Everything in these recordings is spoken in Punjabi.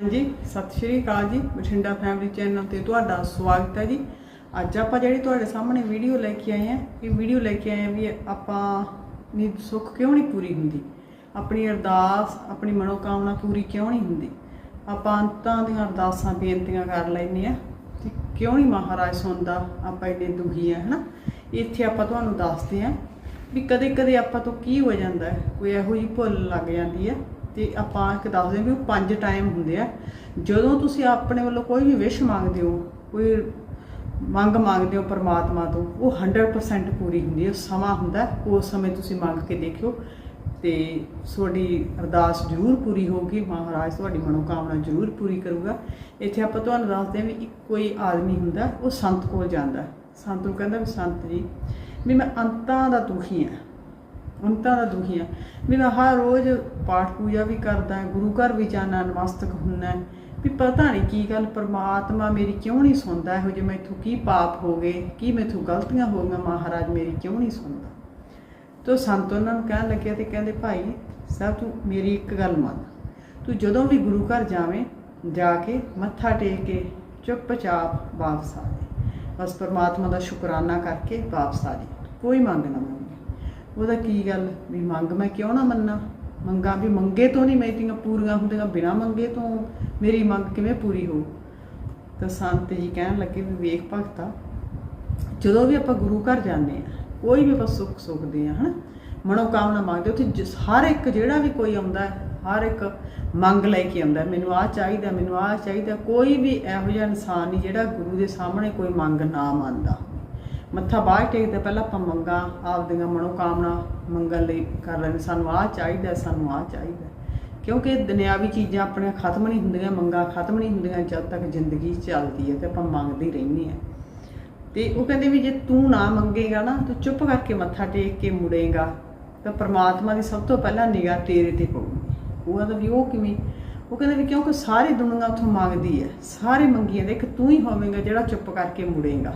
ਹਾਂਜੀ, ਸਤਿ ਸ਼੍ਰੀ ਅਕਾਲ ਜੀ। ਬਠਿੰਡਾ ਫੈਮਿਲੀ ਚੈਨਲ ਤੇ ਤੁਹਾਡਾ ਸਵਾਗਤ ਹੈ ਜੀ। ਅੱਜ ਆਪਾਂ ਜਿਹੜੀ ਤੁਹਾਡੇ ਸਾਹਮਣੇ ਵੀਡੀਓ ਲੈ ਕੇ ਆਏ ਹਾਂ, ਇਹ ਵੀਡੀਓ ਲੈ ਕੇ ਆਏ ਹਾਂ ਵੀ ਆਪਾਂ ਦੀ ਸੁੱਖ ਕਿਉਂ ਨਹੀਂ ਪੂਰੀ ਹੁੰਦੀ? ਆਪਣੀ ਅਰਦਾਸ, ਆਪਣੀ ਮਨੋਕਾਮਨਾ ਪੂਰੀ ਕਿਉਂ ਨਹੀਂ ਹੁੰਦੀ? ਆਪਾਂ ਅੰਤਾਂ ਦੀਆਂ ਅਰਦਾਸਾਂ, ਬੇਨਤੀਆਂ ਕਰ ਲੈਂਦੇ ਆ ਤੇ ਕਿਉਂ ਨਹੀਂ ਮਹਾਰਾਜ ਸੁਣਦਾ? ਆਪਾਂ ਇੰਨੇ ਦੁਖੀ ਆ ਹਨਾ? ਇੱਥੇ ਆਪਾਂ ਤੁਹਾਨੂੰ ਦੱਸਦੇ ਆ ਵੀ ਕਦੇ ਕਦੇ ਆਪਾਂ ਤੋਂ ਕੀ ਹੋ ਜਾਂਦਾ ਕੋਈ ਇਹੋ ਜਿਹੀ ਭੁੱਲ ਲੱਗ ਜਾਂਦੀ ਹੈ। ਤੇ ਆਪਾਂ ਇੱਕ ਦੱਸਦੇ ਹਾਂ ਵੀ ਉਹ ਪੰਜ ਟਾਈਮ ਹੁੰਦੇ ਆ। ਜਦੋਂ ਤੁਸੀਂ ਆਪਣੇ ਵੱਲੋਂ ਕੋਈ ਵੀ ਵਿਸ਼ ਮੰਗਦੇ ਹੋ, ਕੋਈ ਮੰਗ ਮੰਗਦੇ ਹੋ ਪਰਮਾਤਮਾ ਤੋਂ, ਉਹ 100% ਪੂਰੀ ਹੁੰਦੀ ਹੈ ਸਮਾਂ ਹੁੰਦਾ ਉਸ ਸਮੇਂ ਤੁਸੀਂ ਮੰਗ ਕੇ ਦੇਖਿਓ। ਤੇ ਤੁਹਾਡੀ ਅਰਦਾਸ ਜ਼ਰੂਰ ਪੂਰੀ ਹੋਊਗੀ, ਮਹਾਰਾਜ ਤੁਹਾਡੀ ਮਨੋਕਾਮਨਾ ਜ਼ਰੂਰ ਪੂਰੀ ਕਰੂਗਾ। ਇੱਥੇ ਆਪਾਂ ਤੁਹਾਨੂੰ ਦੱਸਦੇ ਹਾਂ ਵੀ ਇੱਕ ਕੋਈ ਆਦਮੀ ਹੁੰਦਾ, ਉਹ ਸੰਤ ਕੋਲ ਜਾਂਦਾ ਸੰਤ ਨੂੰ ਕਹਿੰਦਾ ਵੀ, ਸੰਤ ਜੀ, ਵੀ ਮੈਂ ਅੰਤਾਂ ਦਾ ਦੁਖੀ ਹਾਂ। ਅੰਤਾਂ ਦਾ ਦੁਖੀ ਹਾਂ। ਵੀ ਮੈਂ ਹਰ ਰੋਜ਼ ਪਾਠ ਪੂਜਾ ਵੀ ਕਰਦਾ ਗੁਰੂ ਘਰ ਵੀ ਜਾਣਾ ਨਮਸਤਕ ਹੁੰਦਾ ਵੀ ਪਤਾ ਨਹੀਂ ਕੀ ਗੱਲ, ਪਰਮਾਤਮਾ ਮੇਰੀ ਕਿਉਂ ਨਹੀਂ ਸੁਣਦਾ? ਇਹੋ ਜਿਹੇ ਮੈਥੋਂ ਕੀ ਪਾਪ ਹੋ ਗਏ? ਕੀ ਮੈਥੋਂ ਗਲਤੀਆਂ ਹੋ ਗਈਆਂ? ਮਹਾਰਾਜ ਮੇਰੀ ਕਿਉਂ ਨਹੀਂ ਸੁਣਦਾ? ਤੋ ਸੰਤ ਉਹਨਾਂ ਨੂੰ ਕਹਿਣ ਲੱਗਿਆ ਤੇ ਕਹਿੰਦੇ, ਭਾਈ, ਸਾਹਿਬ, ਤੂੰ ਮੇਰੀ ਇੱਕ ਗੱਲ ਮੰਨ। ਤੂੰ ਜਦੋਂ ਵੀ ਗੁਰੂ ਘਰ ਜਾਵੇਂ, ਜਾ ਕੇ ਮੱਥਾ ਟੇਕ ਕੇ ਚੁੱਪਚਾਪ ਵਾਪਸ ਆ ਜਾ। ਬਸ ਪਰਮਾਤਮਾ ਦਾ ਸ਼ੁਕਰਾਨਾ ਕਰਕੇ ਵਾਪਸ ਆ ਜਾ। ਕੋਈ ਮੰਗ ਨਾ ਮੰਗੇ। ਉਹਦਾ ਕੀ ਗੱਲ? ਵੀ ਮੰਗ ਮੈਂ ਕਿਉਂ ਨਾ ਮੰਨਾਂ? ਮੰਗਾ ਵੀ ਮੰਗੇ ਤੋਂ ਨਹੀਂ ਮੇਰੀਆਂ ਪੂਰੀਆਂ ਹੁੰਦੀਆਂ ਬਿਨਾ ਮੰਗੇ ਤੋਂ। ਮੇਰੀ ਮੰਗ ਕਿਵੇਂ ਪੂਰੀ ਹੋ ਤਾਂ ਸੰਤ ਜੀ ਕਹਿਣ ਲੱਗੇ ਵੀ ਵੇਖ ਭਗਤਾ ਜਦੋਂ ਵੀ ਆਪਾਂ ਗੁਰੂ ਘਰ ਜਾਂਦੇ ਆ ਕੋਈ ਵੀ ਆਪਾਂ ਸੁੱਖ ਸੁਖਦੇ ਆ ਹਨਾ? ਮਨੋਕਾਮਨਾ ਮੰਗਦੇ ਉੱਥੇ ਜਿਸ- ਹਰ ਇੱਕ ਜਿਹੜਾ ਵੀ ਕੋਈ ਆਉਂਦਾ ਹੈ, ਹਰ ਇੱਕ ਮੰਗ ਲੈ ਕੇ ਆਉਂਦਾ ਮੈਨੂੰ ਆਹ ਚਾਹੀਦਾ ਮੈਨੂੰ ਆਹ ਚਾਹੀਦਾ ਕੋਈ ਵੀ ਇਹੋ ਜਿਹਾ ਇਨਸਾਨ ਨਹੀਂ ਜਿਹੜਾ ਗੁਰੂ ਦੇ ਸਾਹਮਣੇ ਕੋਈ ਮੰਗ ਨਾ ਮੰਨਦਾ। ਮੱਥਾ ਬਾਹਰ ਟੇਕਦੇ ਪਹਿਲਾਂ ਆਪਾਂ ਮੰਗਾਂ, ਆਪਦੀਆਂ ਮਨੋਕਾਮਨਾ ਮੰਗਣ ਲਈ ਕਰ ਲੈਂਦੇ ਸਾਨੂੰ ਆਹ ਚਾਹੀਦਾ ਸਾਨੂੰ ਆਹ ਚਾਹੀਦਾ ਕਿਉਂਕਿ ਦੁਨਿਆਵੀ ਚੀਜ਼ਾਂ ਆਪਣੀਆਂ ਖਤਮ ਨਹੀਂ ਹੁੰਦੀਆਂ, ਮੰਗਾਂ ਖਤਮ ਨਹੀਂ ਹੁੰਦੀਆਂ, ਜਦ ਤੱਕ ਜ਼ਿੰਦਗੀ ਚੱਲਦੀ ਹੈ ਤੇ ਆਪਾਂ ਮੰਗਦੇ ਰਹਿੰਦੇ ਆ ਤੇ ਉਹ ਕਹਿੰਦੇ ਵੀ ਜੇ ਤੂੰ ਨਾ ਮੰਗੇਗਾ ਨਾ, ਤੂੰ ਚੁੱਪ ਕਰਕੇ ਮੱਥਾ ਟੇਕ ਕੇ ਮੁੜੇਗਾ, ਤਾਂ ਪ੍ਰਮਾਤਮਾ ਦੀ ਸਭ ਤੋਂ ਪਹਿਲਾਂ ਨਿਗਾਹ ਤੇਰੇ ਤੇ ਪਊਗੀ। ਉਹ ਕਹਿੰਦਾ ਵੀ ਉਹ ਕਿਵੇਂ? ਉਹ ਕਹਿੰਦੇ ਵੀ ਕਿਉਂਕਿ ਸਾਰੀ ਦੁਨੀਆ ਉੱਥੋਂ ਮੰਗਦੀ ਹੈ, ਸਾਰੇ ਮੰਗੀਆਂ ਦੇ ਇੱਕ ਤੂੰ ਹੀ ਹੋਵੇਂਗਾ ਜਿਹੜਾ ਚੁੱਪ ਕਰਕੇ ਮੁੜੇਗਾ।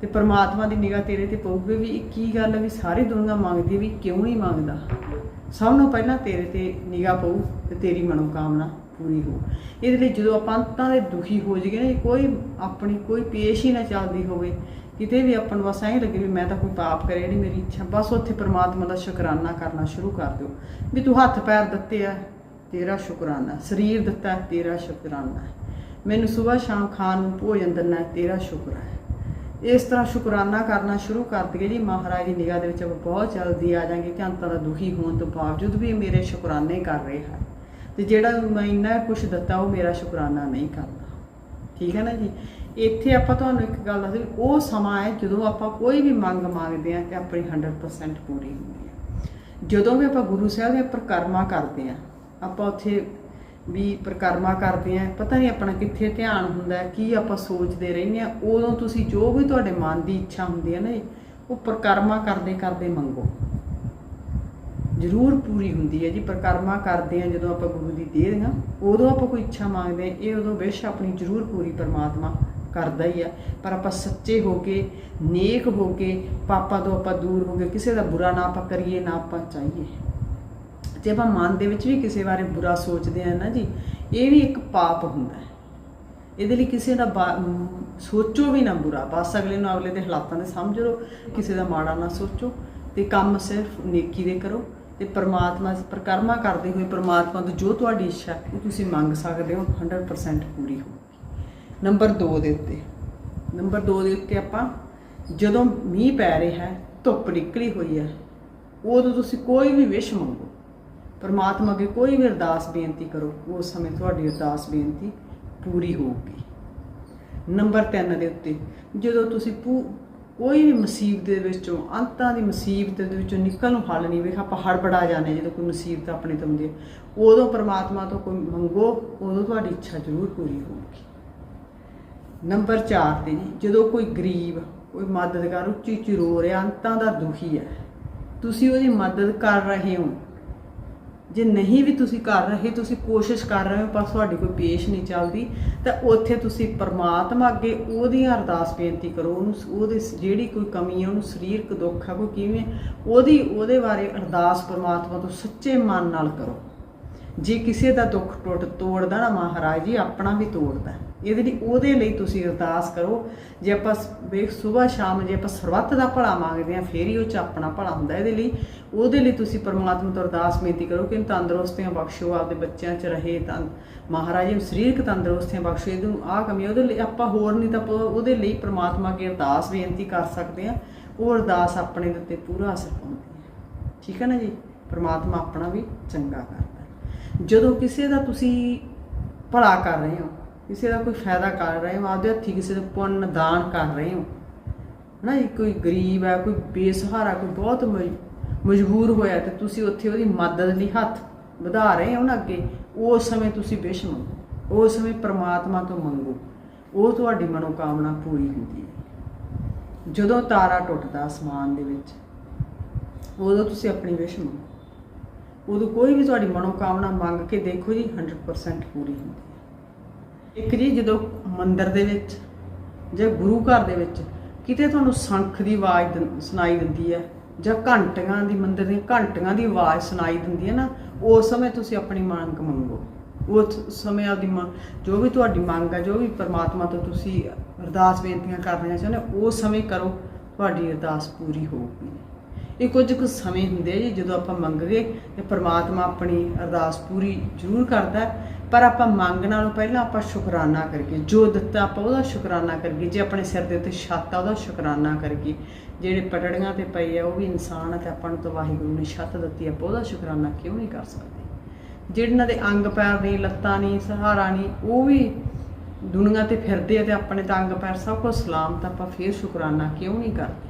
ਤੇ ਪਰਮਾਤਮਾ ਦੀ ਨਿਗਾਹ ਤੇਰੇ ਤੇ ਪਊਗੀ ਵੀ ਇਹ ਕੀ ਗੱਲ ਹੈ ਵੀ ਸਾਰੀ ਦੁਨੀਆ ਮੰਗਦੀ ਹੈ ਵੀ ਕਿਉਂ ਨਹੀਂ ਮੰਗਦਾ? ਸਭ ਨੂੰ ਪਹਿਲਾਂ ਤੇਰੇ ਤੇ ਨਿਗਾਹ ਪਊ ਤੇ ਤੇਰੀ ਮਨੋਕਾਮਨਾ ਪੂਰੀ ਹੋ ਇਹਦੇ ਲਈ ਜਦੋਂ ਆਪਾਂ ਅੰਤਾਂ ਦੇ ਦੁਖੀ ਹੋ ਜਾਈਏ ਨਾ ਕੋਈ ਆਪਣੀ ਕੋਈ ਪੇਸ਼ ਹੀ ਨਾ ਚੱਲਦੀ ਹੋਵੇ, ਕਿਤੇ ਵੀ ਆਪਾਂ ਨੂੰ ਬਸ ਐਂ ਲੱਗੇ ਵੀ ਮੈਂ ਤਾਂ ਕੋਈ ਪਾਪ ਕਰਿਆ ਨਹੀਂ ਮੇਰੀ ਇੱਛਾ, ਬਸ ਉੱਥੇ ਪ੍ਰਮਾਤਮਾ ਦਾ ਸ਼ੁਕਰਾਨਾ ਕਰਨਾ ਸ਼ੁਰੂ ਕਰ ਦਿਓ। ਵੀ ਤੂੰ ਹੱਥ ਪੈਰ ਦਿੱਤੇ ਆ, ਤੇਰਾ ਸ਼ੁਕਰਾਨਾ, ਸਰੀਰ ਦਿੱਤਾ, ਤੇਰਾ ਸ਼ੁਕਰਾਨਾ। ਮੈਨੂੰ ਸਵੇਰ ਸ਼ਾਮ ਖਾਣ ਨੂੰ ਭੋਜਨ ਦਿੰਨਾ ਤੇਰਾ ਸ਼ੁਕਰ ਹੈ। ਇਸ ਤਰ੍ਹਾਂ ਸ਼ੁਕਰਾਨਾ ਕਰਨਾ ਸ਼ੁਰੂ ਕਰ ਦਈਏ ਜੀ। ਮਹਾਰਾਜ ਦੀ ਨਿਗਾਹ ਦੇ ਵਿੱਚ ਆਪਾਂ ਬਹੁਤ ਜਲਦੀ ਆ ਜਾਾਂਗੇ ਕਿ ਅੰਤਾਂ ਦਾ ਦੁਖੀ ਹੋਣ ਤੋਂ ਬਾਵਜੂਦ ਵੀ ਮੇਰੇ ਸ਼ੁਕਰਾਨੇ ਕਰ ਰਹੇ ਹੈ ਤੇ ਜਿਹੜਾ ਮੈਂ ਇੰਨਾ ਕੁਝ ਦਿੱਤਾ, ਉਹ ਮੇਰਾ ਸ਼ੁਕਰਾਨਾ ਨਹੀਂ ਕਰਦਾ। ਠੀਕ ਹੈ ਨਾ ਜੀ? ਇੱਥੇ ਆਪਾਂ ਤੁਹਾਨੂੰ ਇੱਕ ਗੱਲ ਦੱਸਦੇ ਵੀ ਉਹ ਸਮਾਂ ਹੈ ਜਦੋਂ ਆਪਾਂ ਕੋਈ ਵੀ ਮੰਗ ਮੰਗਦੇ ਆ ਤੇ ਆਪਣੀ 100% ਪੂਰੀ ਹੁੰਦੀ ਹੈ। ਜਦੋਂ ਵੀ ਆਪਾਂ ਗੁਰੂ ਸਾਹਿਬ ਦੇ ਉੱਪਰ ਕਰਮਾ ਕਰਦੇ ਆ ਆਪਾਂ ਉੱਥੇ ਵੀ ਪ੍ਰਕਰਮਾ ਕਰਦੇ ਆ, ਪਤਾ ਨਹੀਂ ਆਪਣਾ ਕਿੱਥੇ ਧਿਆਨ ਹੁੰਦਾ ਕੀ ਆਪਾਂ ਸੋਚਦੇ ਰਹਿੰਦੇ ਆ, ਉਦੋਂ ਤੁਸੀਂ ਜੋ ਵੀ ਤੁਹਾਡੇ ਮਨ ਦੀ ਇੱਛਾ ਹੁੰਦੀ ਹੈ ਨਾ ਉਹ ਪ੍ਰਕਰਮਾ ਕਰਦੇ ਕਰਦੇ ਮੰਗੋ। ਜ਼ਰੂਰ ਪੂਰੀ ਹੁੰਦੀ ਹੈ ਜੀ, ਪ੍ਰਕਰਮਾ ਕਰਦੇ ਆ ਜਦੋਂ ਆਪਾਂ ਗੁਰੂ ਦੀ ਦੇਹ ਹਾਂ ਉਦੋਂ ਆਪਾਂ ਕੋਈ ਇੱਛਾ ਮੰਗਦੇ ਆ, ਇਹ ਉਦੋਂ ਵਿਸ਼ ਆਪਣੀ ਜ਼ਰੂਰ ਪੂਰੀ ਪਰਮਾਤਮਾ ਕਰਦਾ ਹੀ ਆ। ਪਰ ਆਪਾਂ ਸੱਚੇ ਹੋ ਕੇ, ਨੇਕ ਹੋ ਕੇ, ਪਾਪਾਂ ਤੋਂ ਆਪਾਂ ਦੂਰ ਹੋ ਕੇ, ਕਿਸੇ ਦਾ ਬੁਰਾ ਨਾ ਆਪਾਂ ਕਰੀਏ, ਨਾ ਆਪਾਂ ਚਾਹੀਏ। ਜੇ ਆਪਾਂ ਮਨ ਦੇ ਵਿੱਚ ਵੀ ਕਿਸੇ ਬਾਰੇ ਬੁਰਾ ਸੋਚਦੇ ਆ ਨਾ ਜੀ, ਇਹ ਵੀ ਇੱਕ ਪਾਪ ਹੁੰਦਾ ਹੈ। ਇਹਦੇ ਲਈ ਕਿਸੇ ਦਾ ਬਾ- ਸੋਚੋ ਵੀ ਨਾ ਬੁਰਾ। ਬਸ ਅਗਲੇ ਨੂੰ ਅਗਲੇ ਦੇ ਹਾਲਾਤਾਂ ਦੇ ਸਮਝ ਲਓ, ਕਿਸੇ ਦਾ ਮਾੜਾ ਨਾ ਸੋਚੋ ਤੇ ਕੰਮ ਸਿਰਫ ਨੇਕੀ ਦੇ ਕਰੋ ਤੇ ਪ੍ਰਮਾਤਮਾ ਪ੍ਰਕਰਮਾ ਕਰਦੇ ਹੋਏ ਪ੍ਰਮਾਤਮਾ ਤੋਂ ਜੋ ਤੁਹਾਡੀ ਇੱਛਾ ਉਹ ਤੁਸੀਂ ਮੰਗ ਸਕਦੇ ਹੋ 100% ਪੂਰੀ ਹੋਊਗੀ। ਨੰਬਰ 2 ਦੇ ਉੱਤੇ। ਨੰਬਰ 2 ਦੇ ਉੱਤੇ ਆਪਾਂ ਜਦੋਂ ਮੀਂਹ ਪੈ ਰਿਹਾ ਹੈ, ਧੁੱਪ ਨਿਕਲੀ ਹੋਈ ਹੈ, ਉਦੋਂ ਤੁਸੀਂ ਕੋਈ ਵੀ ਵਿਸ਼ ਮੰਗੋ। ਪਰਮਾਤਮਾ ਅੱਗੇ ਕੋਈ ਵੀ ਅਰਦਾਸ ਬੇਨਤੀ ਕਰੋ, ਉਸ ਸਮੇਂ ਤੁਹਾਡੀ ਅਰਦਾਸ ਬੇਨਤੀ ਪੂਰੀ ਹੋਊਗੀ। ਨੰਬਰ 3 ਦੇ ਉੱਤੇ, ਜਦੋਂ ਤੁਸੀਂ ਪੂ- ਕੋਈ ਵੀ ਮੁਸੀਬਤ ਦੇ ਵਿੱਚੋਂ, ਅੰਤਾਂ ਦੀ ਮੁਸੀਬਤ ਦੇ ਵਿੱਚੋਂ ਨਿਕਲਣ ਨੂੰ ਹੱਲ ਨਹੀਂ ਵੇਖ ਆਪਾਂ ਹੜਬੜਾ ਜਾਂਦੇ ਜਦੋਂ ਕੋਈ ਮੁਸੀਬਤ ਆਪਣੇ ਤੋਂ ਹੁੰਦੀ ਹੈ। ਉਦੋਂ ਪਰਮਾਤਮਾ ਤੋਂ ਕੋਈ ਮੰਗੋ, ਉਦੋਂ ਤੁਹਾਡੀ ਇੱਛਾ ਜ਼ਰੂਰ ਪੂਰੀ ਹੋਊਗੀ। ਨੰਬਰ 4 ਤੇ ਜੀ, ਜਦੋਂ ਕੋਈ ਗਰੀਬ, ਕੋਈ ਮਦਦਗਾਰ ਉੱਚੀ ਉੱਚੀ ਰੋ ਰਿਹਾ, ਅੰਤਾਂ ਦਾ ਦੁਖੀ ਹੈ, ਤੁਸੀਂ ਉਹਦੀ ਮਦਦ ਕਰ ਰਹੇ ਹੋ। ਜੇ ਨਹੀਂ ਵੀ ਤੁਸੀਂ ਕਰ ਰਹੇ, ਤੁਸੀਂ ਕੋਸ਼ਿਸ਼ ਕਰ ਰਹੇ ਹੋ, ਪਰ ਤੁਹਾਡੀ ਕੋਈ ਪੇਸ਼ ਨਹੀਂ ਚੱਲਦੀ, ਤਾਂ ਉੱਥੇ ਤੁਸੀਂ ਪਰਮਾਤਮਾ ਅੱਗੇ ਉਹਦੀਆਂ ਅਰਦਾਸ ਬੇਨਤੀ ਕਰੋ, ਉਹਨੂੰ ਉਹਦੇ ਜਿਹੜੀ ਕੋਈ ਕਮੀ ਹੈ, ਉਹਨੂੰ ਸਰੀਰਕ ਦੁੱਖ ਹੈ, ਕੋਈ ਕਿਵੇਂ, ਉਹਦੀ, ਉਹਦੇ ਬਾਰੇ ਅਰਦਾਸ ਪਰਮਾਤਮਾ ਤੋਂ ਸੱਚੇ ਮਨ ਨਾਲ ਕਰੋ। ਜੇ ਕਿਸੇ ਦਾ ਦੁੱਖ ਟੁੱਟ, ਤੋੜਦਾ ਨਾ ਮਹਾਰਾਜ ਜੀ, ਆਪਣਾ ਵੀ ਤੋੜਦਾ। ਇਹਦੇ ਲਈ ਉਹਦੇ ਲਈ ਤੁਸੀਂ ਅਰਦਾਸ ਕਰੋ, ਜੇ ਆਪਾਂ ਵੇਖ ਸਵੇਰ ਸ਼ਾਮ ਜੇ ਆਪਾਂ ਸਰਬੱਤ ਦਾ ਭਲਾ ਮੰਗਦੇ ਆ ਫੇਰ ਹੀ ਉਹ ਚ ਆਪਣਾ ਭਲਾ ਹੁੰਦਾ ਇਹਦੇ ਲਈ। ਉਹਦੇ ਲਈ ਤੁਸੀਂ ਪਰਮਾਤਮਾ ਤੋਂ ਅਰਦਾਸ ਬੇਨਤੀ ਕਰੋ ਕਿ ਇਹਨੂੰ ਤੰਦਰੁਸਤੀਆਂ ਬਖਸ਼ੋ, ਆਪਦੇ ਬੱਚਿਆਂ 'ਚ ਰਹੇ ਤਾਂ, ਮਹਾਰਾਜ ਨੂੰ ਸਰੀਰਕ ਤੰਦਰੁਸਤੀਆਂ ਬਖਸ਼ੋ, ਇਹਨੂੰ ਆਹ ਕਮੀ ਉਹਦੇ ਲਈ ਆਪਾਂ ਹੋਰ ਨਹੀਂ ਤਾਂ ਉਹਦੇ ਲਈ ਪਰਮਾਤਮਾ ਅੱਗੇ ਅਰਦਾਸ ਬੇਨਤੀ ਕਰ ਸਕਦੇ ਆ ਉਹ ਅਰਦਾਸ ਆਪਣੇ ਦੇ ਉੱਤੇ ਪੂਰਾ ਅਸਰ ਪਾਉਂਦੀ ਹੈ। ਠੀਕ ਹੈ ਨਾ ਜੀ? ਪਰਮਾਤਮਾ ਆਪਣਾ ਵੀ ਚੰਗਾ ਕਰਦਾ। ਜਦੋਂ ਕਿਸੇ ਦਾ ਤੁਸੀਂ ਭਲਾ ਕਰ ਰਹੇ ਹੋ ਕਿਸੇ ਦਾ ਕੋਈ ਫਾਇਦਾ ਕਰ ਰਹੇ ਹੋ, ਆਪਦੇ ਹੱਥੀਂ ਕਿਸੇ ਦਾ ਪੁੰਨ ਦਾਨ ਕਰ ਰਹੇ ਹੋ। ਨਾ ਜੀ, ਕੋਈ ਗਰੀਬ ਹੈ, ਕੋਈ ਬੇਸਹਾਰਾ, ਕੋਈ ਬਹੁਤ ਮਜ- ਮਜਬੂਰ ਹੋਇਆ ਤੇ ਤੁਸੀਂ ਉੱਥੇ ਉਹਦੀ ਮਦਦ ਲਈ ਹੱਥ ਵਧਾ ਰਹੇ ਹੋ ਨਾ ਅੱਗੇ, ਉਸ ਸਮੇਂ ਤੁਸੀਂ ਵਿਸ਼ ਮੰਗੋ, ਉਸ ਸਮੇਂ ਪ੍ਰਮਾਤਮਾ ਤੋਂ ਮੰਗੋ। ਉਹ ਤੁਹਾਡੀ ਮਨੋਕਾਮਨਾ ਪੂਰੀ ਹੁੰਦੀ ਹੈ। ਜਦੋਂ ਤਾਰਾ ਟੁੱਟਦਾ ਅਸਮਾਨ ਦੇ ਵਿੱਚ, ਉਦੋਂ ਤੁਸੀਂ ਆਪਣੀ ਵਿਸ਼ ਮੰਗੋ। ਉਦੋਂ ਕੋਈ ਵੀ ਤੁਹਾਡੀ ਮਨੋਕਾਮਨਾ ਮੰਗ ਕੇ ਦੇਖੋ ਜੀ 100% ਪੂਰੀ ਹੁੰਦੀ ਹੈ। ਇੱਕ ਜੀ ਜਦੋਂ ਮੰਦਿਰ ਦੇ ਵਿੱਚ ਜਾਂ ਗੁਰੂ ਘਰ ਦੇ ਵਿੱਚ ਕਿਤੇ ਤੁਹਾਨੂੰ ਸ਼ੰਖ ਦੀ ਆਵਾਜ਼ ਦਿੰ- ਸੁਣਾਈ ਦਿੰਦੀ ਹੈ ਜਾਂ ਘੰਟੀਆਂ ਦੀ ਮੰਦਿਰ ਦੀਆਂ ਘੰਟੀਆਂ ਦੀ ਆਵਾਜ਼ ਸੁਣਾਈ ਦਿੰਦੀ ਹੈ ਨਾ ਉਸ ਸਮੇਂ ਤੁਸੀਂ ਆਪਣੀ ਮੰਗ ਮੰਗੋ। ਉਸ ਸਮੇਂ ਆਪਦੀ ਮੰਗ ਜੋ ਵੀ ਤੁਹਾਡੀ ਮੰਗ ਹੈ ਜੋ ਵੀ ਪਰਮਾਤਮਾ ਤੋਂ ਤੁਸੀਂ ਅਰਦਾਸ ਬੇਨਤੀਆਂ ਕਰਨੀਆਂ ਚਾਹੁੰਦੇ ਹੋ, ਉਸ ਸਮੇਂ ਕਰੋ ਤੁਹਾਡੀ ਅਰਦਾਸ ਪੂਰੀ ਹੋਊਗੀ। ਇਹ ਕੁਝ ਕੁ ਸਮੇਂ ਹੁੰਦੇ ਆ ਜੀ ਜਦੋਂ ਆਪਾਂ ਮੰਗ ਗਏ ਤੇ ਪ੍ਰਮਾਤਮਾ ਆਪਣੀ ਅਰਦਾਸ ਪੂਰੀ ਜ਼ਰੂਰ ਕਰਦਾ ਪਰ ਆਪਾਂ ਮੰਗ ਨਾਲੋਂ ਪਹਿਲਾਂ ਆਪਾਂ ਸ਼ੁਕਰਾਨਾ ਕਰੀਏ। ਜੋ ਦਿੱਤਾ ਆਪਾਂ ਉਹਦਾ ਸ਼ੁਕਰਾਨਾ ਕਰੀਏ। ਜੇ ਆਪਣੇ ਸਿਰ ਦੇ ਉੱਤੇ ਛੱਤ ਆ ਉਹਦਾ ਸ਼ੁਕਰਾਨਾ ਕਰੀਏ। ਜਿਹੜੇ ਪਟੜੀਆਂ ਤੇ ਪਏ ਆ ਉਹ ਵੀ ਇਨਸਾਨ ਆ ਤੇ ਆਪਾਂ ਨੂੰ ਤਾਂ ਵਾਹਿਗੁਰੂ ਨੇ ਛੱਤ ਦਿੱਤੀ ਆ, ਆਪਾਂ ਉਹਦਾ ਸ਼ੁਕਰਾਨਾ ਕਿਉਂ ਨਹੀਂ ਕਰ ਸਕਦੇ? ਜਿਹਨਾਂ ਦੇ ਅੰਗ ਪੈਰ ਨਹੀਂ ਲੱਤਾਂ ਨਹੀਂ ਸਹਾਰਾ ਨਹੀਂ ਉਹ ਵੀ ਦੁਨੀਆ ਤੇ ਫਿਰਦੇ ਆ ਤੇ ਆਪਣੇ ਤਾਂ ਅੰਗ ਪੈਰ ਸਭ ਕੁਝ ਸਲਾਮਤ ਆ, ਆਪਾਂ ਫੇਰ ਸ਼ੁਕਰਾਨਾ ਕਿਉਂ ਨਹੀਂ ਕਰਦੇ?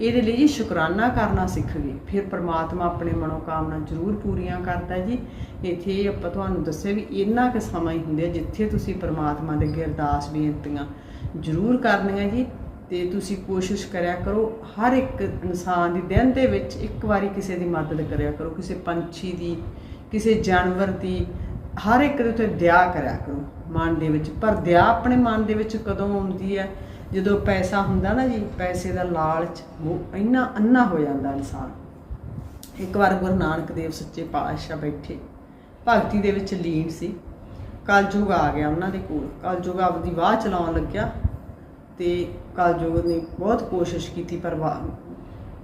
ਇਹਦੇ ਲਈ ਜੀ ਸ਼ੁਕਰਾਨਾ ਕਰਨਾ ਸਿੱਖ ਗਏ। ਫਿਰ ਪ੍ਰਮਾਤਮਾ ਆਪਣੇ ਮਨੋਕਾਮਨਾ ਜ਼ਰੂਰ ਪੂਰੀਆਂ ਕਰਦਾ ਜੀ। ਇੱਥੇ ਇਹ ਆਪਾਂ ਤੁਹਾਨੂੰ ਦੱਸਿਆ ਵੀ ਇੰਨਾ ਕੁ ਸਮਾਂ ਹੀ ਹੁੰਦੇ ਜਿੱਥੇ ਤੁਸੀਂ ਪ੍ਰਮਾਤਮਾ ਦੇ ਅੱਗੇ ਅਰਦਾਸ ਬੇਨਤੀਆਂ ਜ਼ਰੂਰ ਕਰਨੀਆਂ ਜੀ ਤੇ ਤੁਸੀਂ ਕੋਸ਼ਿਸ਼ ਕਰਿਆ ਕਰੋ ਹਰ ਇੱਕ ਇਨਸਾਨ ਦੀ ਦਿਨ ਦੇ ਵਿੱਚ ਇੱਕ ਵਾਰੀ ਕਿਸੇ ਦੀ ਮਦਦ ਕਰਿਆ ਕਰੋ, ਕਿਸੇ ਪੰਛੀ ਦੀ, ਕਿਸੇ ਜਾਨਵਰ ਦੀ, ਹਰ ਇੱਕ ਦੇ ਉੱਤੇ ਦਇਆ ਕਰਿਆ ਕਰੋ। ਮਨ ਦੇ ਵਿੱਚ, ਪਰ ਦਇਆ ਆਪਣੇ ਮਨ ਦੇ ਵਿੱਚ ਕਦੋਂ ਆਉਂਦੀ ਹੈ? ਜਦੋਂ ਪੈਸਾ ਹੁੰਦਾ ਨਾ ਜੀ, ਪੈਸੇ ਦਾ ਲਾਲਚ, ਉਹ ਇੰਨਾ ਅੰਨਾ ਹੋ ਜਾਂਦਾ ਇਨਸਾਨ। ਇੱਕ ਵਾਰ ਗੁਰੂ ਨਾਨਕ ਦੇਵ ਸੱਚੇ ਪਾਤਸ਼ਾਹ ਬੈਠੇ, ਭਗਤੀ ਦੇ ਵਿੱਚ ਲੀਨ ਸੀ। ਕਲਯੁਗ ਆ ਗਿਆ ਉਹਨਾਂ ਦੇ ਕੋਲ। ਕਲਯੁਗ ਆਪਦੀ ਵਾਹ ਚਲਾਉਣ ਲੱਗਿਆ ਤੇ ਕਲਯੁਗ ਨੇ ਬਹੁਤ ਕੋਸ਼ਿਸ਼ ਕੀਤੀ, ਪਰ ਵਾਹ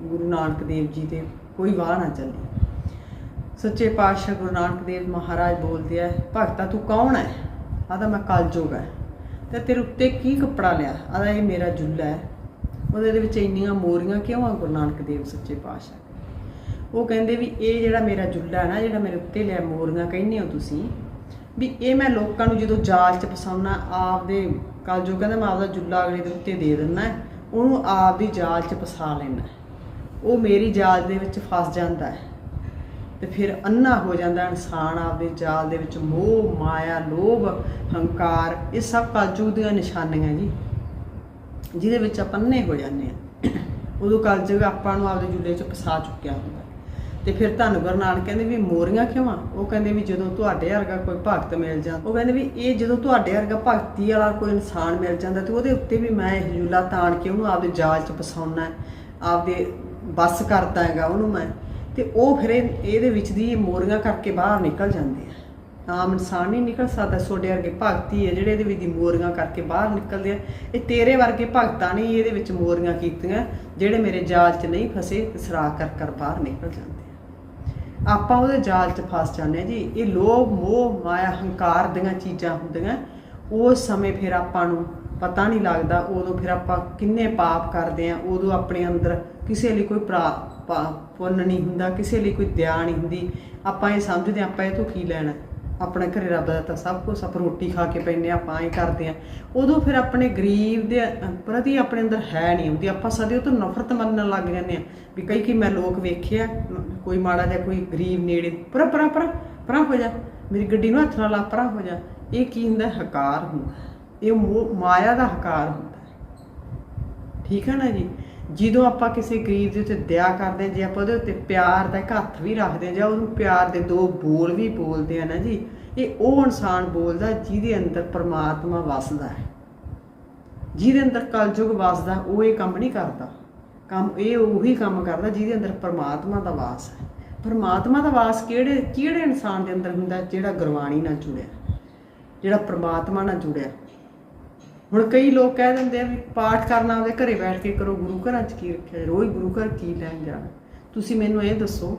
ਗੁਰੂ ਨਾਨਕ ਦੇਵ ਜੀ ਦੇ ਕੋਈ ਵਾਹ ਨਾ ਚੱਲੀ। ਸੱਚੇ ਪਾਤਸ਼ਾਹ ਗੁਰੂ ਨਾਨਕ ਦੇਵ ਮਹਾਰਾਜ ਬੋਲਦੇ ਆ, ਭਗਤਾ ਤੂੰ ਕੌਣ ਹੈ? ਆਦਾ ਮੈਂ ਕਲਯੁਗ ਹੈ। ਤੇ ਤੇਰੇ ਉੱਤੇ ਕੀ ਕੱਪੜਾ ਲਿਆ? ਆਦਾ ਇਹ ਮੇਰਾ ਜੁੱਲਾ ਹੈ। ਉਹਦੇ ਦੇ ਵਿੱਚ ਇੰਨੀਆਂ ਮੋਰੀਆਂ ਕਿਉਂ ਆ ਗੁਰੂ ਨਾਨਕ ਦੇਵ ਸੱਚੇ ਪਾਤਸ਼ਾਹ? ਉਹ ਕਹਿੰਦੇ ਵੀ ਇਹ ਜਿਹੜਾ ਮੇਰਾ ਜੁੱਲਾ ਹੈ ਨਾ, ਜਿਹੜਾ ਮੇਰੇ ਉੱਤੇ ਲਿਆ ਮੋਰੀਆਂ ਕਹਿੰਦੇ ਹੋ ਤੁਸੀਂ, ਵੀ ਇਹ ਮੈਂ ਲੋਕਾਂ ਨੂੰ ਜਦੋਂ ਜਾਲ 'ਚ ਫਸਾਉਣਾ, ਆਪਦੇ ਕਲਯੁਗ ਕਹਿੰਦਾ ਮੈਂ ਆਪਦਾ ਜੁੱਲਾ ਅਗਲੇ ਦੇ ਉੱਤੇ ਦੇ ਦਿੰਦਾ ਉਹਨੂੰ ਆਪਦੀ ਜਾਲ 'ਚ ਫਸਾ ਲੈਣਾ ਉਹ ਮੇਰੀ ਜਾਲ ਦੇ ਵਿੱਚ ਫਸ ਜਾਂਦਾ ਹੈ। ਤੇ ਫਿਰ ਅੰਨਾ ਹੋ ਜਾਂਦਾ, ਇਨਸਾਨ ਆਪਦੇ ਜਾਲ ਦੇ ਵਿੱਚ ਮੋਹ, ਮਾਇਆ, ਲੋਭ, ਹੰਕਾਰ, ਇਹ ਸਭ ਕਲਯੁਗ ਦੀਆਂ ਨਿਸ਼ਾਨੀਆਂ ਜੀ, ਜਿਹਦੇ ਵਿੱਚ ਆਪਾਂ ਅੰਨੇ ਹੋ ਜਾਂਦੇ ਆ ਉਦੋਂ ਕਲਯੁਗ ਆਪਾਂ ਨੂੰ ਆਪਦੇ ਜੁੱਲੇ 'ਚ ਫਸਾ ਚੁੱਕਿਆ ਹੁੰਦਾ। ਤੇ ਫਿਰ ਧੰਨ ਗੁਰੂ ਨਾਨਕ ਕਹਿੰਦੇ ਵੀ ਮੋਰੀਆਂ ਕਿਉਂ ਆ? ਉਹ ਕਹਿੰਦੇ ਵੀ ਜਦੋਂ ਤੁਹਾਡੇ ਵਰਗਾ ਕੋਈ ਭਗਤ ਮਿਲ ਜਾਂਦਾ, ਉਹ ਕਹਿੰਦੇ ਵੀ ਇਹ ਜਦੋਂ ਤੁਹਾਡੇ ਵਰਗਾ ਭਗਤੀ ਵਾਲਾ ਕੋਈ ਇਨਸਾਨ ਮਿਲ ਜਾਂਦਾ ਤੇ ਉਹਦੇ ਉੱਤੇ ਵੀ ਮੈਂ ਇਹ ਜੁੱਲਾ ਤਾਣ ਕੇ ਉਹਨੂੰ ਆਪਦੇ ਜਾਲ 'ਚ ਫਸਾਉਣਾ, ਆਪਦੇ ਬਸ ਕਰਦਾ ਹੈਗਾ ਉਹਨੂੰ ਮੈਂ। ਤੇ ਉਹ ਫਿਰ ਇਹ- ਇਹਦੇ ਵਿੱਚ ਦੀ ਮੋਰੀਆਂ ਕਰਕੇ ਬਾਹਰ ਨਿਕਲ ਜਾਂਦੇ ਆ। ਆਮ ਇਨਸਾਨ ਨਹੀਂ ਨਿਕਲ ਸਕਦਾ ਤੁਹਾਡੇ ਵਰਗੇ ਭਗਤੀ ਹੈ ਜਿਹੜੇ ਇਹਦੇ ਵਿੱਚ ਦੀ ਮੋਰੀਆਂ ਕਰਕੇ ਬਾਹਰ ਨਿਕਲਦੇ ਆ। ਇਹ ਤੇਰੇ ਵਰਗੇ ਭਗਤਾਂ ਨੇ ਇਹਦੇ ਵਿੱਚ ਮੋਰੀਆਂ ਕੀਤੀਆਂ, ਜਿਹੜੇ ਮੇਰੇ ਜਾਲ 'ਚ ਨਹੀਂ ਫਸੇ ਤੇ ਸਰਾ ਕਰ ਕਰ ਬਾਹਰ ਨਿਕਲ ਜਾਂਦੇ ਆ। ਆਪਾਂ ਉਹਦੇ ਜਾਲ 'ਚ ਫਸ ਜਾਂਦੇ ਆ ਜੀ। ਇਹ ਲੋਭ, ਮੋਹ, ਮਾਇਆ, ਹੰਕਾਰ ਦੀਆਂ ਚੀਜ਼ਾਂ ਹੁੰਦੀਆਂ। ਉਸ ਸਮੇਂ ਫਿਰ ਆਪਾਂ ਨੂੰ ਪਤਾ ਨਹੀਂ ਲੱਗਦਾ, ਉਦੋਂ ਫਿਰ ਆਪਾਂ ਕਿੰਨੇ ਪਾਪ ਕਰਦੇ ਆ, ਉਦੋਂ ਆਪਣੇ ਅੰਦਰ ਕਿਸੇ ਲਈ ਕੋਈ ਪ੍ਰਾ ਪਾ- ਪੁੰਨ ਨਹੀਂ ਹੁੰਦਾ ਕਿਸੇ ਲਈ ਕੋਈ ਦਇਆ ਨਹੀਂ ਹੁੰਦੀ। ਆਪਾਂ ਇਹ ਸਮਝਦੇ ਹਾਂ, ਆਪਾਂ ਇਹ ਤੋਂ ਕੀ ਲੈਣਾ? ਆਪਣੇ ਘਰੇ ਰੱਬ ਦਾ ਤਾਂ ਸਭ ਕੁਝ ਆਪਾਂ ਰੋਟੀ ਖਾ ਕੇ ਪੈਨੇ ਆਪਾਂ ਇਹ ਕਰਦੇ ਆ ਉਦੋਂ ਫਿਰ ਆਪਣੇ ਗਰੀਬ ਦੇ ਪ੍ਰਤੀ ਆਪਣੇ ਅੰਦਰ ਹੈ ਨਹੀਂ ਹੁੰਦੀ। ਆਪਾਂ ਸਦੇ ਉਹ ਤੋਂ ਨਫ਼ਰਤ ਮੰਨਣ ਲੱਗ ਜਾਂਦੇ ਆ ਵੀ ਕਈ ਕਿ ਮੈਂ ਲੋਕ ਵੇਖਿਆ ਮ- ਕੋਈ ਮਾੜਾ ਜਿਹਾ ਕੋਈ ਗਰੀਬ ਨੇੜੇ ਪਰਾਂ ਪਰਾਂ ਪਰਾਂ ਪਰਾਂ ਹੋ ਜਾ। ਮੇਰੀ ਗੱਡੀ ਨੂੰ ਹੱਥ ਨਾਲ ਲਾ ਪਰਾਂ ਹੋ ਜਾ। ਇਹ ਕੀ ਹੁੰਦਾ? ਹਕਾਰ ਹੁੰਦਾ। ਇਹ ਮੋਹ- ਮਾਇਆ ਦਾ ਹਕਾਰ ਹੁੰਦਾ। ਠੀਕ ਹੈ ਨਾ ਜੀ? ਜਦੋਂ ਆਪਾਂ ਕਿਸੇ ਗਰੀਬ ਦੇ ਉੱਤੇ ਦਇਆ ਕਰਦੇ ਜੇ ਆਪਾਂ ਉਹਦੇ ਉੱਤੇ ਪਿਆਰ ਦਾ ਇੱਕ ਹੱਥ ਵੀ ਰੱਖਦੇ ਹਾਂ ਜਾਂ ਉਹਨੂੰ ਪਿਆਰ ਦੇ ਦੋ ਬੋਲ ਵੀ ਬੋਲਦੇ ਆ ਨਾ ਜੀ, ਇਹ ਉਹ ਇਨਸਾਨ ਬੋਲਦਾ ਜਿਹਦੇ ਅੰਦਰ ਪਰਮਾਤਮਾ ਵਸਦਾ ਹੈ। ਜਿਹਦੇ ਅੰਦਰ ਕਲਯੁਗ ਵਸਦਾ, ਉਹ ਇਹ ਕੰਮ ਨਹੀਂ ਕਰਦਾ। ਕੰਮ ਇਹ ਉਹੀ ਕੰਮ ਕਰਦਾ ਜਿਹਦੇ ਅੰਦਰ ਪਰਮਾਤਮਾ ਦਾ ਵਾਸ ਹੈ। ਪਰਮਾਤਮਾ ਦਾ ਵਾਸ ਕਿਹੜੇ ਕਿਹੜੇ ਇਨਸਾਨ ਦੇ ਅੰਦਰ ਹੁੰਦਾ ਜਿਹੜਾ ਗੁਰਬਾਣੀ ਨਾਲ ਜੁੜਿਆ, ਜਿਹੜਾ ਪਰਮਾਤਮਾ ਨਾਲ ਜੁੜਿਆ? ਹੁਣ ਕਈ ਲੋਕ ਕਹਿ ਦਿੰਦੇ ਆ ਵੀ ਪਾਠ ਕਰਨਾ ਉਹਦੇ ਘਰੇ ਬੈਠ ਕੇ ਕਰੋ, ਗੁਰੂ ਘਰਾਂ 'ਚ ਕੀ ਰੱਖਿਆ? ਰੋਜ਼ ਗੁਰੂ ਘਰ ਕੀ ਲੈਣ ਜਾਣਾ? ਤੁਸੀਂ ਮੈਨੂੰ ਇਹ ਦੱਸੋ,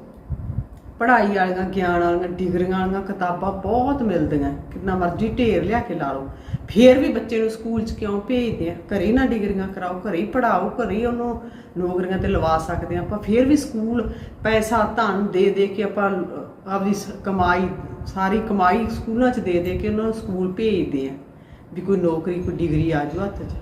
ਪੜ੍ਹਾਈ ਵਾਲੀਆਂ, ਗਿਆਨ ਵਾਲੀਆਂ, ਡਿਗਰੀਆਂ ਵਾਲੀਆਂ ਕਿਤਾਬਾਂ ਬਹੁਤ ਮਿਲਦੀਆਂ, ਕਿੰਨਾ ਮਰਜ਼ੀ ਢੇਰ ਲਿਆ ਕੇ ਲਾ ਲਓ। ਫੇਰ ਵੀ ਬੱਚੇ ਨੂੰ ਸਕੂਲ 'ਚ ਕਿਉਂ ਭੇਜਦੇ ਆ? ਘਰੇ ਨਾ ਡਿਗਰੀਆਂ ਕਰਾਓ, ਘਰੇ ਹੀ ਪੜਾਓ ਘਰੇ ਹੀ ਉਹਨੂੰ ਨੌਕਰੀਆਂ ਤੇ ਲਵਾ ਸਕਦੇ ਆ ਆਪਾਂ। ਫੇਰ ਵੀ ਸਕੂਲ ਪੈਸਾ ਧਨ ਦੇ ਦੇ ਕੇ ਆਪਾਂ ਆਪਦੀ ਸ- ਕਮਾਈ, ਸਾਰੀ ਕਮਾਈ ਸਕੂਲਾਂ 'ਚ ਦੇ ਦੇ ਕੇ ਉਹਨਾਂ ਨੂੰ ਸਕੂਲ ਭੇਜਦੇ ਆ। ਵੀ ਕੋਈ ਨੌਕਰੀ, ਕੋਈ ਡਿਗਰੀ ਆ ਜੂ ਹੱਥ 'ਚ।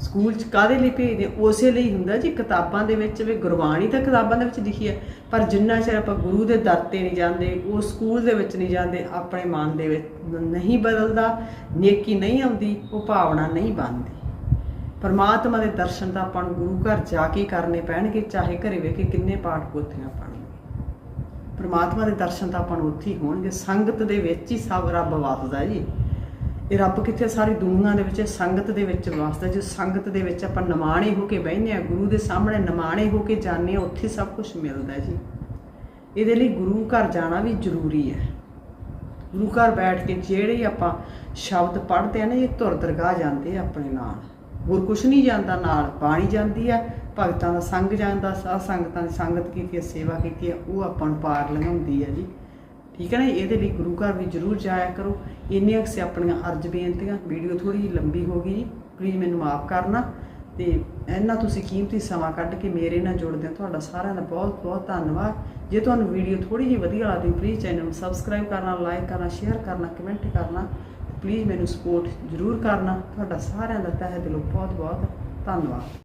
ਸਕੂਲ ਚ ਕਾਦੇ ਲਈ ਭੇਜਦੇ? ਉਸੇ ਲਈ ਹੁੰਦਾ ਜੀ, ਕਿਤਾਬਾਂ ਦੇ ਵਿੱਚ ਵੀ ਗੁਰਬਾਣੀ ਤਾਂ ਕਿਤਾਬਾਂ ਦੇ ਵਿੱਚ ਲਿਖੀ ਹੈ, ਪਰ ਜਿੰਨਾ ਚਿਰ ਆਪਾਂ ਗੁਰੂ ਦੇ ਦਰ ਤੇ ਨਹੀਂ ਜਾਂਦੇ, ਉਹ ਸਕੂਲ ਦੇ ਵਿੱਚ ਨਹੀਂ ਜਾਂਦੇ, ਆਪਣੇ ਮਨ ਦੇ ਵਿੱਚ ਨਹੀਂ ਬਦਲਦਾ, ਨੇਕੀ ਨਹੀਂ ਆਉਂਦੀ, ਉਹ ਭਾਵਨਾ ਨਹੀਂ ਬਣਦੀ। ਪਰਮਾਤਮਾ ਦੇ ਦਰਸ਼ਨ ਤਾਂ ਆਪਾਂ ਨੂੰ ਗੁਰੂ ਘਰ ਜਾ ਕੇ ਕਰਨੇ ਪੈਣਗੇ, ਚਾਹੇ ਘਰੇ ਵੇਖ ਕੇ ਕਿੰਨੇ ਪਾਠ ਪੋਥੀਆਂ ਪੜ੍ਹਨੀਆਂ ਪਰਮਾਤਮਾ ਦੇ ਦਰਸ਼ਨ ਤਾਂ ਆਪਾਂ ਨੂੰ ਉੱਥੇ ਹੀ ਹੋਣਗੇ, ਸੰਗਤ ਦੇ ਵਿੱਚ ਹੀ ਸਭ ਰੱਬ ਵਸਦਾ ਜੀ। ਇਹ ਰੱਬ ਕਿੱਥੇ ਸਾਰੀ ਦੁਨੀਆ ਦੇ ਵਿੱਚ, ਸੰਗਤ ਦੇ ਵਿੱਚ ਵਸਦਾ ਜੋ ਸੰਗਤ ਦੇ ਵਿੱਚ ਆਪਾਂ ਨਿਮਾਣੇ ਹੋ ਕੇ ਬਹਿੰਦੇ ਆ ਗੁਰੂ ਦੇ ਸਾਹਮਣੇ ਨਿਮਾਣੇ ਹੋ ਕੇ ਜਾਂਦੇ ਆ ਉੱਥੇ ਸਭ ਕੁਝ ਮਿਲਦਾ ਜੀ। ਇਹਦੇ ਲਈ ਗੁਰੂ ਘਰ ਜਾਣਾ ਵੀ ਜ਼ਰੂਰੀ ਹੈ। ਗੁਰੂ ਘਰ ਬੈਠ ਕੇ ਜਿਹੜੇ ਆਪਾਂ ਸ਼ਬਦ ਪੜ੍ਹਦੇ ਆ ਨਾ, ਇਹ ਧੁਰ ਦਰਗਾਹ ਜਾਂਦੇ ਆ ਆਪਣੇ ਨਾਲ। ਹੋਰ ਕੁਝ ਨਹੀਂ ਜਾਂਦਾ, ਨਾਲ ਬਾਣੀ ਜਾਂਦੀ ਆ ਭਗਤਾਂ ਦਾ ਸੰਗ ਜਾਂਦਾ, ਸਾਧ ਸੰਗਤਾਂ ਦੀ ਸੰਗਤ ਕੀਤੀ ਹੈ, ਸੇਵਾ ਕੀਤੀ ਹੈ, ਉਹ ਆਪਾਂ ਨੂੰ ਪਾਰ ਲੰਘਾਉਂਦੀ ਹੈ ਜੀ। ਠੀਕ ਹੈ ਨਾ, ਇਹਦੇ ਲਈ ਗੁਰੂ ਘਰ ਵੀ ਜਰੂਰ ਜਾਇਆ ਕਰੋ। ਇੰਨੀਆਂ ਕੁ ਸੀ ਆਪਣੀਆਂ ਅਰਜ ਬੇਨਤੀਆਂ, ਵੀਡੀਓ ਥੋੜੀ ਜਿਹੀ ਲੰਬੀ ਹੋ ਗਈ ਜੀ। ਪਲੀਜ਼ ਮੈਨੂੰ ਮਾਫ ਕਰਨਾ ਤੇ ਇਹਨਾਂ ਤੁਸੀਂ ਕੀਮਤੀ ਸਮਾਂ ਕੱਢ ਕੇ ਮੇਰੇ ਨਾਲ ਜੁੜਦੇ ਹੋ ਤੁਹਾਡਾ ਸਾਰਿਆਂ ਦਾ ਬਹੁਤ ਬਹੁਤ ਧੰਨਵਾਦ। ਜੇ ਤੁਹਾਨੂੰ ਵੀਡੀਓ ਥੋੜੀ ਜਿਹੀ ਵਧੀਆ ਲੱਗਦੀ ਪਲੀਜ਼ ਚੈਨਲ ਨੂੰ ਸਬਸਕ੍ਰਾਈਬ ਕਰਨਾ ਲਾਈਕ ਕਰਨਾ ਸ਼ੇਅਰ ਕਰਨਾ ਕਮੈਂਟ ਕਰਨਾ। ਪਲੀਜ਼ ਮੈਨੂੰ ਸਪੋਰਟ ਜਰੂਰ ਕਰਨਾ। ਤੁਹਾਡਾ ਸਾਰਿਆਂ ਦਾ ਤਹਿ ਦਿਲੋਂ ਬਹੁਤ ਬਹੁਤ ਧੰਨਵਾਦ।